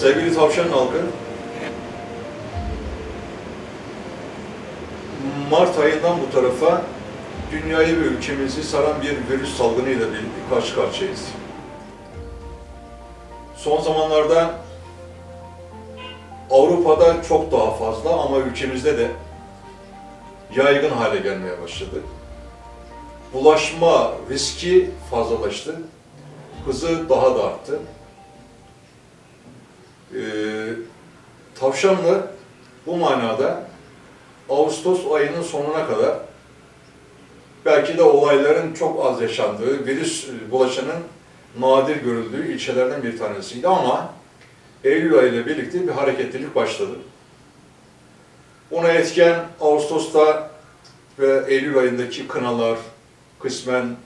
Sevgili tavşan halkı, Mart ayından bu tarafa dünyayı ve ülkemizi saran bir virüs salgınıyla birlikte karşı karşıyayız. Son zamanlarda Avrupa'da çok daha fazla ama ülkemizde de yaygın hale gelmeye başladı. Bulaşma riski fazlalaştı. Hızı daha da arttı. Ee, tavşanlı bu manada Ağustos ayının sonuna kadar belki de olayların çok az yaşandığı, virüs bulaşanın nadir görüldüğü ilçelerden bir tanesiydi ama Eylül ayı ile birlikte bir hareketlilik başladı. Buna etken Ağustos'ta ve Eylül ayındaki kınalar, kısmen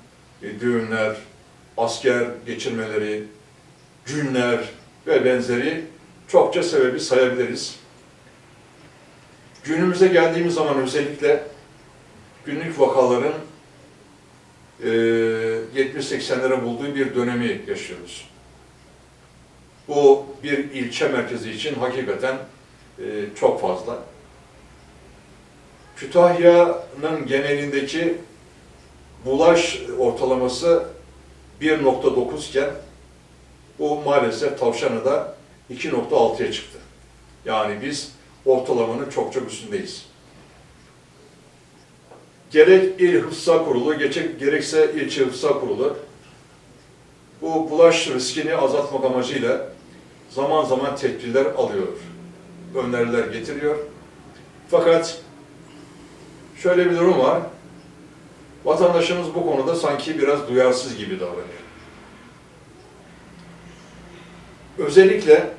e, düğünler, asker geçirmeleri, günler ve benzeri çokça sebebi sayabiliriz. Günümüze geldiğimiz zaman özellikle günlük vakaların e, 70-80'lere bulduğu bir dönemi yaşıyoruz. Bu bir ilçe merkezi için hakikaten e, çok fazla. Kütahya'nın genelindeki bulaş ortalaması 1.9 iken bu maalesef Tavşanı'da 2.6'ya çıktı. Yani biz ortalamanın çok çok üstündeyiz. Gerek İl Hıfza Kurulu, gerek, gerekse ilçe Hıfza Kurulu bu bulaş riskini azaltmak amacıyla zaman zaman tedbirler alıyor, öneriler getiriyor. Fakat şöyle bir durum var, vatandaşımız bu konuda sanki biraz duyarsız gibi davranıyor. Özellikle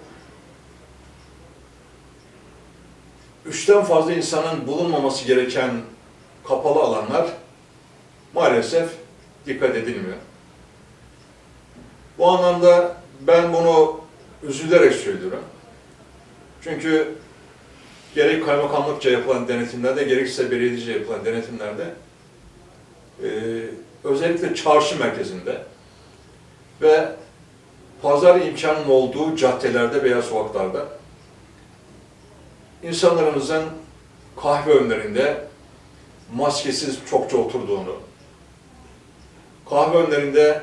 üçten fazla insanın bulunmaması gereken kapalı alanlar maalesef dikkat edilmiyor. Bu anlamda ben bunu üzülerek söylüyorum. Çünkü gerek kaymakamlıkça yapılan denetimlerde, gerekse belediyece yapılan denetimlerde e, özellikle çarşı merkezinde ve pazar imkanının olduğu caddelerde veya sokaklarda insanlarımızın kahve önlerinde maskesiz çokça oturduğunu, kahve önlerinde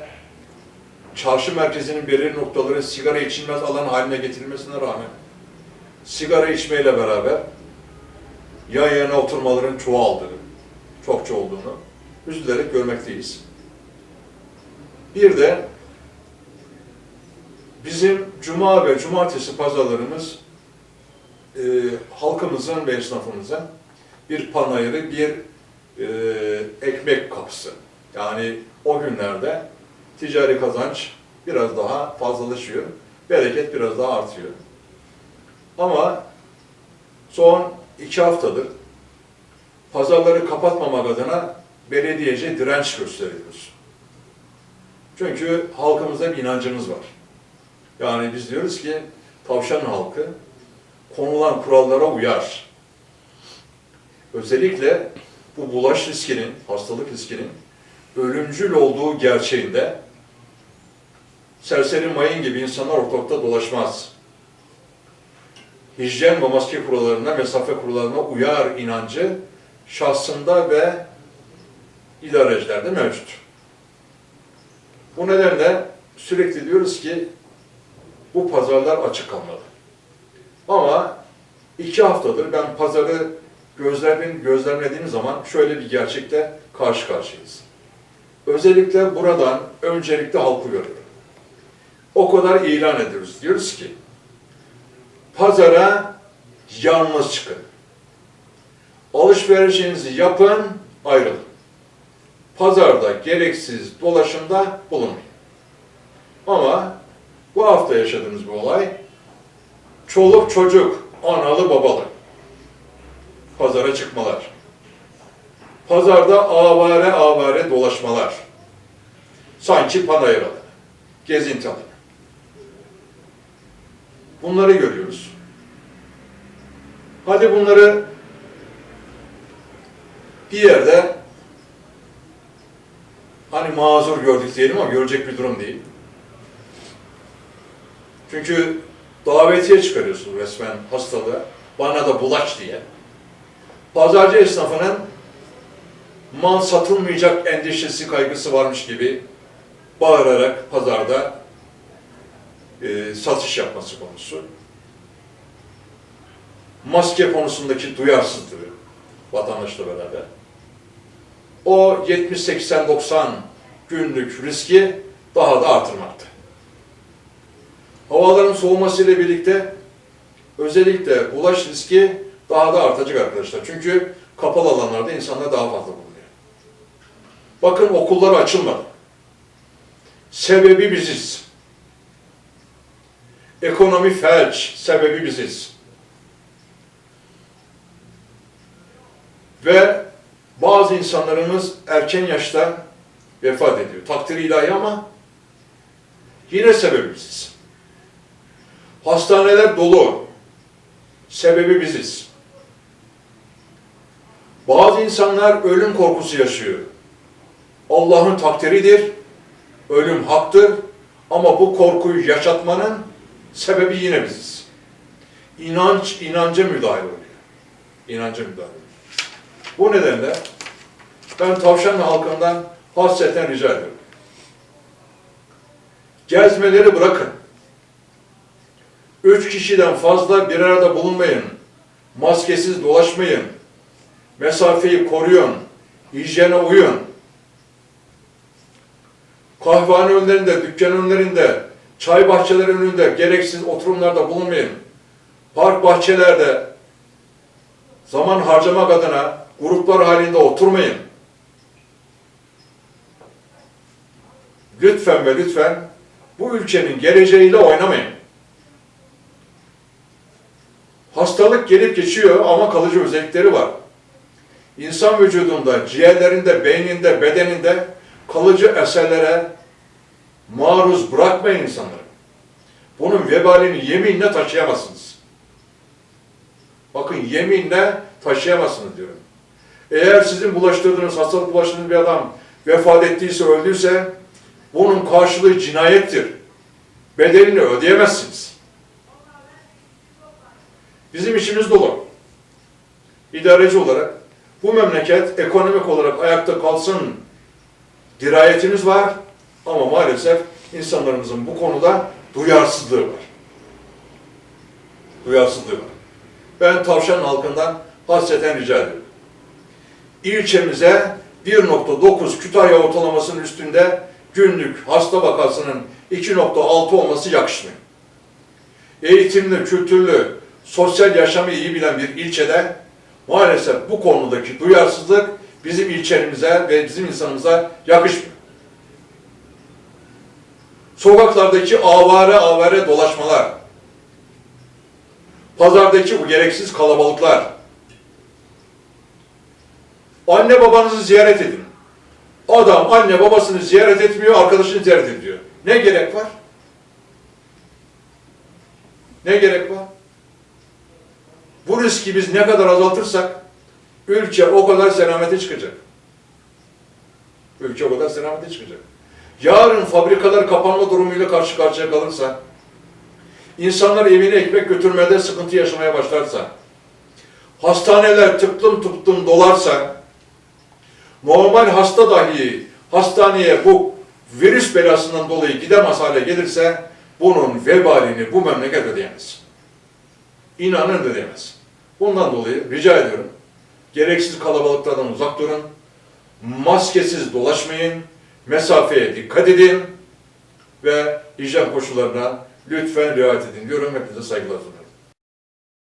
çarşı merkezinin belirli noktaları sigara içilmez alan haline getirilmesine rağmen sigara içmeyle beraber yan yana oturmaların çoğaldığını, çokça olduğunu üzülerek görmekteyiz. Bir de bizim cuma ve cumartesi pazarlarımız e, halkımızın ve esnafımızın bir panayırı, bir e, ekmek kapısı. Yani o günlerde ticari kazanç biraz daha fazlalaşıyor, bereket biraz daha artıyor. Ama son iki haftadır pazarları kapatmamak adına belediyece direnç gösteriyoruz. Çünkü halkımızda bir inancımız var. Yani biz diyoruz ki tavşan halkı konulan kurallara uyar. Özellikle bu bulaş riskinin, hastalık riskinin ölümcül olduğu gerçeğinde serseri mayın gibi insanlar ortalıkta dolaşmaz. Hijyen ve maske kurallarına, mesafe kurallarına uyar inancı şahsında ve idarecilerde mevcut. Bu nedenle sürekli diyoruz ki bu pazarlar açık kalmalı. Ama iki haftadır ben pazarı gözlemin, gözlemlediğim zaman şöyle bir gerçekle karşı karşıyayız. Özellikle buradan öncelikle halkı görüyorum. O kadar ilan ediyoruz. Diyoruz ki pazara yalnız çıkın. Alışverişinizi yapın, ayrılın. Pazarda gereksiz dolaşımda bulunmayın. Ama bu hafta yaşadığımız bu olay çoluk çocuk, analı babalı pazara çıkmalar. Pazarda avare avare dolaşmalar. Sanki panayır alanı, gezinti alanı. Bunları görüyoruz. Hadi bunları bir yerde hani mazur gördük diyelim ama görecek bir durum değil. Çünkü davetiye çıkarıyorsunuz resmen hastalığa. Bana da bulaş diye. Pazarcı esnafının mal satılmayacak endişesi, kaygısı varmış gibi bağırarak pazarda e, satış yapması konusu. Maske konusundaki duyarsızlığı vatandaşla beraber. O 70-80-90 günlük riski daha da artırmakta. Havaların soğumasıyla birlikte özellikle bulaş riski daha da artacak arkadaşlar. Çünkü kapalı alanlarda insanlar daha fazla bulunuyor. Bakın okullar açılmadı. Sebebi biziz. Ekonomi felç, sebebi biziz. Ve bazı insanlarımız erken yaşta vefat ediyor. Takdir ilahi ama yine sebebi biziz. Hastaneler dolu. Sebebi biziz. Bazı insanlar ölüm korkusu yaşıyor. Allah'ın takdiridir. Ölüm haktır. Ama bu korkuyu yaşatmanın sebebi yine biziz. İnanç, inanca müdahale oluyor. İnanca müdahale oluyor. Bu nedenle ben Tavşanlı halkından hasreten rica ediyorum. Gezmeleri bırakın. Üç kişiden fazla bir arada bulunmayın. Maskesiz dolaşmayın. Mesafeyi koruyun. Hijyene uyun. Kahvehane önlerinde, dükkan önlerinde, çay bahçeleri önünde gereksiz oturumlarda bulunmayın. Park bahçelerde zaman harcamak adına gruplar halinde oturmayın. Lütfen ve lütfen bu ülkenin geleceğiyle oynamayın. Hastalık gelip geçiyor ama kalıcı özellikleri var. İnsan vücudunda, ciğerlerinde, beyninde, bedeninde kalıcı eserlere maruz bırakmayın insanları. Bunun vebalini yeminle taşıyamazsınız. Bakın yeminle taşıyamazsınız diyorum. Eğer sizin bulaştırdığınız, hastalık bulaştırdığınız bir adam vefat ettiyse, öldüyse bunun karşılığı cinayettir. Bedelini ödeyemezsiniz. Bizim işimiz dolu. İdareci olarak bu memleket ekonomik olarak ayakta kalsın dirayetimiz var ama maalesef insanlarımızın bu konuda duyarsızlığı var. Duyarsızlığı var. Ben tavşan halkından hasreten rica ediyorum. İlçemize 1.9 Kütahya ortalamasının üstünde günlük hasta vakasının 2.6 olması yakışmıyor. Eğitimli, kültürlü, sosyal yaşamı iyi bilen bir ilçede maalesef bu konudaki duyarsızlık bizim ilçemize ve bizim insanımıza yakışmıyor. Sokaklardaki avare avare dolaşmalar, pazardaki bu gereksiz kalabalıklar, anne babanızı ziyaret edin. Adam anne babasını ziyaret etmiyor, arkadaşını ziyaret ediyor. Ne gerek var? Ne gerek var? Bu riski biz ne kadar azaltırsak ülke o kadar selamete çıkacak. Ülke o kadar selamete çıkacak. Yarın fabrikalar kapanma durumuyla karşı karşıya kalırsa, insanlar evine ekmek götürmede sıkıntı yaşamaya başlarsa, hastaneler tıklım tıklım dolarsa, normal hasta dahi hastaneye bu virüs belasından dolayı gidemez hale gelirse, bunun vebalini bu memleket ödeyemez. İnanın ödeyemez. Bundan dolayı rica ediyorum, gereksiz kalabalıklardan uzak durun, maskesiz dolaşmayın, mesafeye dikkat edin ve hijyen koşullarına lütfen riayet edin diyorum. Hepinize saygılar sunuyorum.